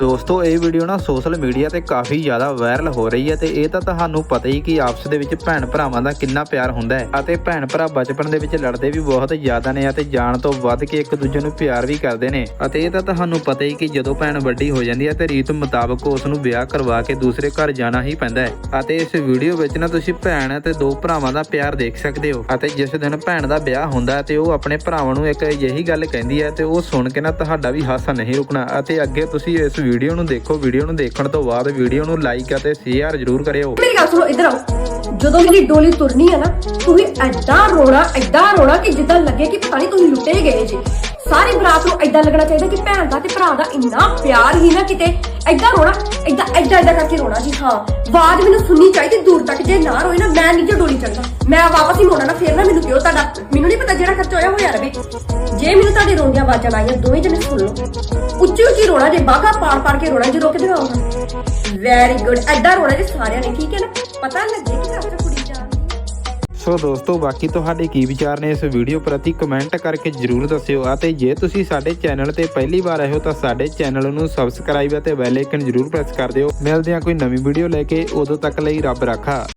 ਦੋਸਤੋ, ਇਹ ਵੀਡੀਓ ਨਾ ਸੋਸ਼ਲ ਮੀਡੀਆ ਤੇ ਕਾਫੀ ਜ਼ਿਆਦਾ ਵਾਇਰਲ ਹੋ ਰਹੀ ਹੈ ਤੇ ਇਹ ਤਾਂ ਤੁਹਾਨੂੰ ਪਤਾ ਹੀ ਕਿ ਆਪਸ ਦੇ ਵਿੱਚ ਭੈਣ ਭਰਾਵਾਂ ਦਾ ਕਿੰਨਾ ਪਿਆਰ ਹੁੰਦਾ ਹੈ ਅਤੇ ਭੈਣ ਭਰਾ ਬਚਪਨ ਦੇ ਵਿੱਚ ਲੜਦੇ ਵੀ ਬਹੁਤ ਜ਼ਿਆਦਾ ਨੇ ਅਤੇ ਜਾਣ ਤੋਂ ਵੱਧ ਕੇ ਇੱਕ ਦੂਜੇ ਨੂੰ ਪਿਆਰ ਵੀ ਕਰਦੇ ਨੇ ਅਤੇ ਇਹ ਤਾਂ ਤੁਹਾਨੂੰ ਪਤਾ ਹੀ ਕਿ ਜਦੋਂ ਭੈਣ ਵੱਡੀ ਹੋ ਜਾਂਦੀ ਹੈ ਤੇ ਰੀਤ ਮੁਤਾਬਕ ਉਸ ਨੂੰ ਵਿਆਹ ਕਰਵਾ ਕੇ ਦੂਸਰੇ ਘਰ ਜਾਣਾ ਹੀ ਪੈਂਦਾ ਹੈ ਅਤੇ ਇਸ ਵੀਡੀਓ ਵਿੱਚ ਨਾ ਤੁਸੀਂ ਭੈਣ ਅਤੇ ਦੋ ਭਰਾਵਾਂ ਦਾ ਪਿਆਰ ਦੇਖ ਸਕਦੇ ਹੋ ਅਤੇ ਜਿਸ ਦਿਨ ਭੈਣ ਦਾ ਵਿਆਹ ਹੁੰਦਾ ਹੈ ਤੇ ਉਹ ਆਪਣੇ ਭਰਾਵਾਂ ਨੂੰ ਇੱਕ ਅਜਿਹੀ ਗੱਲ ਕਹਿੰਦੀ ਹੈ ਤੇ ਉਹ ਸੁਣ ਕੇ ਨਾ ਤੁਹਾਡਾ ਵੀ ਹਾਸਾ ਨਹੀਂ ਰੁਕਣਾ ਅਤੇ ਅੱਗੇ ਤੁਸੀਂ ਇਸ ਵੀਡੀਓ ਨੂੰ ਦੇਖੋ ਵੀਡੀਓ ਨੂੰ ਦੇਖਣ ਤੋਂ ਬਾਅਦ ਵੀਡੀਓ ਨੂੰ ਲਾਈਕ ਅਤੇ ਸ਼ੇਅਰ ਜ਼ਰੂਰ ਕਰਿਓ। ਮੇਰੀ ਗੱਲ ਸੁਣੋ, ਇੱਧਰ ਆਓ। ਜਦੋਂ ਮੇਰੀ ਡੋਲੀ ਤੁਰਨੀ ਹੈ ਨਾ, ਤੁਸੀਂ ਐਦਾਂ ਰੋਣਾ ਐਦਾਂ ਰੋਣਾ ਕਿ ਜਿੱਦਾਂ ਲੱਗੇ ਕਿ ਪਤਾ ਨਹੀਂ ਤੁਸੀਂ ਲੁੱਟੇ ਗਏ ਜੀ। ਸਾਰੀ ਬਰਾਤ ਨੂੰ ਐਦਾਂ ਲੱਗਣਾ ਚਾਹੀਦਾ ਕਿ ਭੈਣ ਦਾ ਤੇ ਭਰਾ ਦਾ ਇੰਨਾ ਪਿਆਰ ਹੀ ਨਾ ਕਿਤੇ। ਐਦਾਂ ਰੋਣਾ ਐਦਾਂ ਐਦਾਂ ਐਦਾਂ ਕਰਕੇ ਰੋਣਾ ਜੀ, ਹਾਂ। ਆਵਾਜ਼ ਮੈਨੂੰ ਸੁਣਨੀ ਚਾਹੀਦੀ, ਦੂਰ ਤੱਕ ਜੇ ਨਾ ਰੋਏ ਨਾ, ਮੈਂ ਨਹੀਂ ਜੇ ਡੋਲੀ ਚੜਦਾ ਮੈਂ ਵਾਪਸ ਹੀ ਮੋੜਨਾ ਨਾ, ਫੇਰ ਨਾ ਮੈਨੂੰ ਕਿਉਂ ਤੁਹਾਡਾ? ਮੈਨੂੰ ਨਹੀਂ ਪਤਾ ਜਿਹੜਾ ਖਰਚ ਹੋਇਆ ਹੋਇਆ ਰਵੇ। ਜੇ ਮੈਨੂੰ ਤੁਹਾਡੇ ਰੋਂਦੀਆਂ ਆਵਾਜ਼ਾਂ ਆਈਆਂ, ਦੋਵੇਂ ਜਣੇ ਸੁਣ ਲਓ। ਉੱਚੀ ਉੱਚੀ ਰੋਣਾ ਜੇ ਬਾਗਾ ਪਾੜ ਪਾੜ ਕੇ ਰੋਣਾ ਜੇ ਰੋ ਕੇ ਦਿਖਾਉਂਗਾ ਵੈਰੀ ਗੁੱਡ ਐਦਾਂ ਰੋਣਾ ਜੇ ਸਾਰਿਆਂ ਨੇ, ਠੀਕ ਹੈ ਨਾ? ਪਤਾ ਲੱਗੇ ਕਿ ਘਰ ਚ ਕੁੜੀ ਸੋ ਦੋਸਤੋ, ਬਾਕੀ ਤੁਹਾਡੇ ਕੀ ਵਿਚਾਰ ਨੇ ਇਸ ਵੀਡੀਓ ਪ੍ਰਤੀ ਕਮੈਂਟ ਕਰਕੇ ਜਰੂਰ ਦੱਸਿਓ ਅਤੇ ਜੇ ਤੁਸੀਂ ਸਾਡੇ ਚੈਨਲ ਤੇ ਪਹਿਲੀ ਵਾਰ ਆਏ ਹੋ ਤਾਂ ਸਾਡੇ ਚੈਨਲ ਨੂੰ ਸਬਸਕ੍ਰਾਈਬ ਅਤੇ ਬੈਲ ਆਈਕਨ ਜਰੂਰ ਪ੍ਰੈਸ ਕਰ ਦਿਓ। ਮਿਲਦੇ ਹਾਂ ਕੋਈ ਨਵੀਂ ਵੀਡੀਓ ਲੈ ਕੇ, ਉਦੋਂ ਤੱਕ ਲਈ ਰੱਬ ਰਾਖਾ।